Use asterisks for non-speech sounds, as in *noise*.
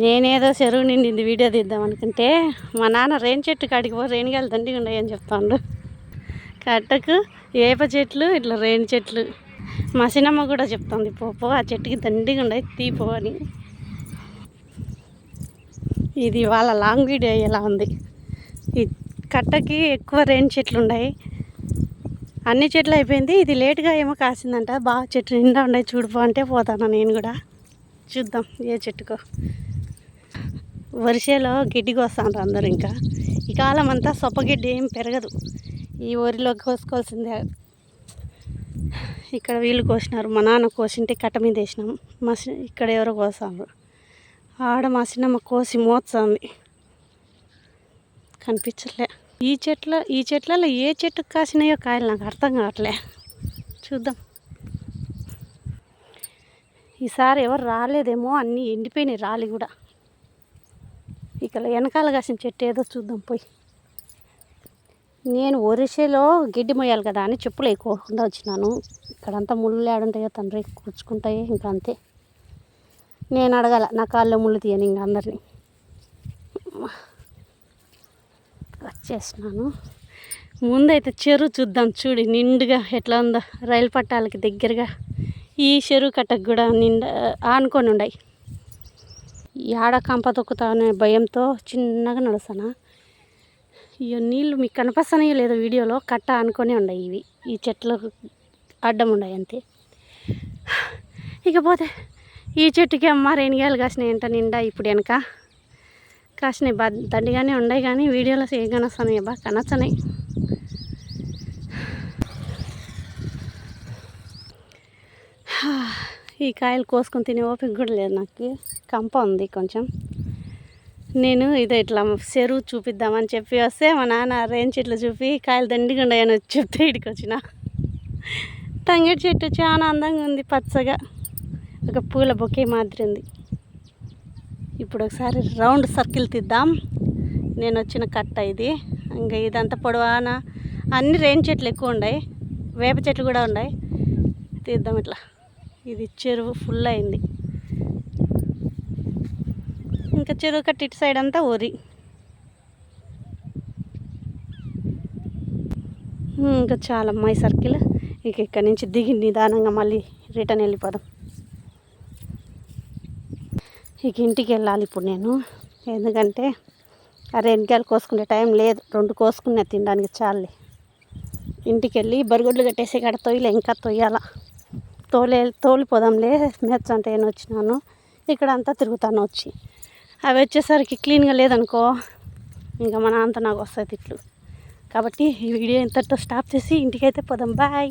నేనేదో చెరువు నిండింది వీడియో తీద్దాం అనుకుంటే మా నాన్న రేణి చెట్టు కాడికి పో రేణిగాయలు దండిగా ఉన్నాయని అని చెప్తాడు. కట్టకు వేప చెట్లు ఇట్లా రేణి చెట్లు. మా సినమ్మ కూడా చెప్తుంది పో ఆ చెట్టుకి దండిగా ఉన్నాయి తీపో అని. ఇది వాళ్ళ లాంగ్ వీడియో ఎలా ఉంది. ఈ కట్టకి ఎక్కువ రేణి చెట్లు ఉన్నాయి. అన్ని చెట్లు అయిపోయింది. ఇది లేట్గా ఏమో కాసిందంట. బాగా చెట్టు నిండా ఉన్నాయి చూడుపో అంటే పోతాను నేను కూడా. చూద్దాం ఏ చెట్టుకో. వరిసేలో గిడ్డి కోస్తాండ్రు అందరూ ఇంకా. ఈ కాలం అంతా సొప్పగిడ్డి ఏం పెరగదు. ఈ వరిలో కోసుకోవాల్సిందే. ఇక్కడ వీళ్ళు కోసినారు. మా నాన్న కోసింటే కట్ట మీద వేసినాం. మా ఇక్కడ ఎవరో కోసారు ఆడ మా సిన్నమ్మ కోసి మోస్తుంది కనిపించలే ఈ చెట్ల ఈ చెట్లలో ఏ చెట్టుకు కాసినాయో కాయలు నాకు అర్థం కావట్లే. చూద్దాం. ఈసారి ఎవరు రాలేదేమో అన్నీ ఎండిపోయినాయి రాలి కూడా. ఇక్కడ వెనకాల కాసిన చెట్టు ఏదో చూద్దాం పోయి. నేను ఒరిసేలో గిడ్డి మొయ్యాలి కదా అని చెప్పులు ఎక్కువకుండా వచ్చినాను. ఇక్కడంతా ముళ్ళు ఆడుంటాయో తండ్రి కూర్చుకుంటాయి ఇంకా అంతే. నేను అడగాల నా కాళ్ళలో ముళ్ళు తీయను ఇంకా అందరినీ. వచ్చేసినాను ముందైతే చెరువు చూద్దాం చూడి నిండుగా ఎట్లా ఉందో. రైలు పట్టాలకి దగ్గరగా ఈ చెరువు కట్టకు కూడా నిండా ఆనుకొని ఉండయి. ఆడ కంప తొక్కుతా అనే భయంతో చిన్నగా నడుస్తానా. ఇవో నీళ్ళు మీకు కనిపిస్తున్నాయో లేదో వీడియోలో. కట్ట అనుకొని ఉన్నాయి ఇవి. ఈ చెట్లు అడ్డం ఉన్నాయి అంతే. ఇకపోతే ఈ చెట్టుకి అమ్మ రేణిగాయలు కాసినాయి ఏంట నిండా ఇప్పుడు వెనక. కాసినాయి. బా దండిగానే ఉన్నాయి కానీ వీడియోలో ఏం కనొస్తున్నాయి. బాగా కనొస్తున్నాయి. *sighs* ఈ కాయలు కోసుకొని తినే ఓపిక కూడా లేదు నాకు. కంప ఉంది కొంచెం. నేను ఇదే ఇట్లా చెరువు చూపిద్దామని చెప్పి వస్తే మా నాన్న రేంజ్ చెట్లు చూపి కాయలు దండిగా ఉన్నాయని చెప్తే ఇడికి వచ్చిన. తంగేడు చెట్టు చాలా అందంగా ఉంది పచ్చగా. ఒక పూల బొకే మాదిరి ఉంది. ఇప్పుడు ఒకసారి రౌండ్ సర్కిల్ తీద్దాం. నేను వచ్చిన కట్ట ఇది. ఇంకా ఇదంతా పొడవాన అన్ని రేణి చెట్లు ఎక్కువ ఉన్నాయి వేప చెట్లు కూడా ఉన్నాయి తీద్దాం ఇట్లా. ఇది చెరువు ఫుల్ అయింది. ఇంకా చెరువు కట్ట ఇటు సైడ్ అంతా ఊరి. ఇంకా చాలా అమ్మాయి సర్కిల్. ఇక ఇక్కడ నుంచి దిగి నిదానంగా మళ్ళీ రిటర్న్ వెళ్ళిపోదాం. ఇక ఇంటికి వెళ్ళాలి ఇప్పుడు నేను. ఎందుకంటే ఆ రెండుకాయలు కోసుకునే టైం లేదు. రెండు కోసుకునే తినడానికి చాలే. ఇంటికి వెళ్ళి బరిగొడ్లు కట్టేసి కాడ తొయ్యలే ఇంకా తొయ్యాల తోలే తోలిపోదాంలే. మెచ్చ అంటే నేను వచ్చినాను. ఇక్కడ అంతా తిరుగుతాను వచ్చి. అవి వచ్చేసరికి క్లీన్గా లేదనుకో ఇంకా మన అంత నాకు వస్తుంది ఇట్లు కాబట్టి ఈ వీడియో ఇంతటితో స్టాప్ చేసి ఇంటికైతే పోదాం. బాయ్.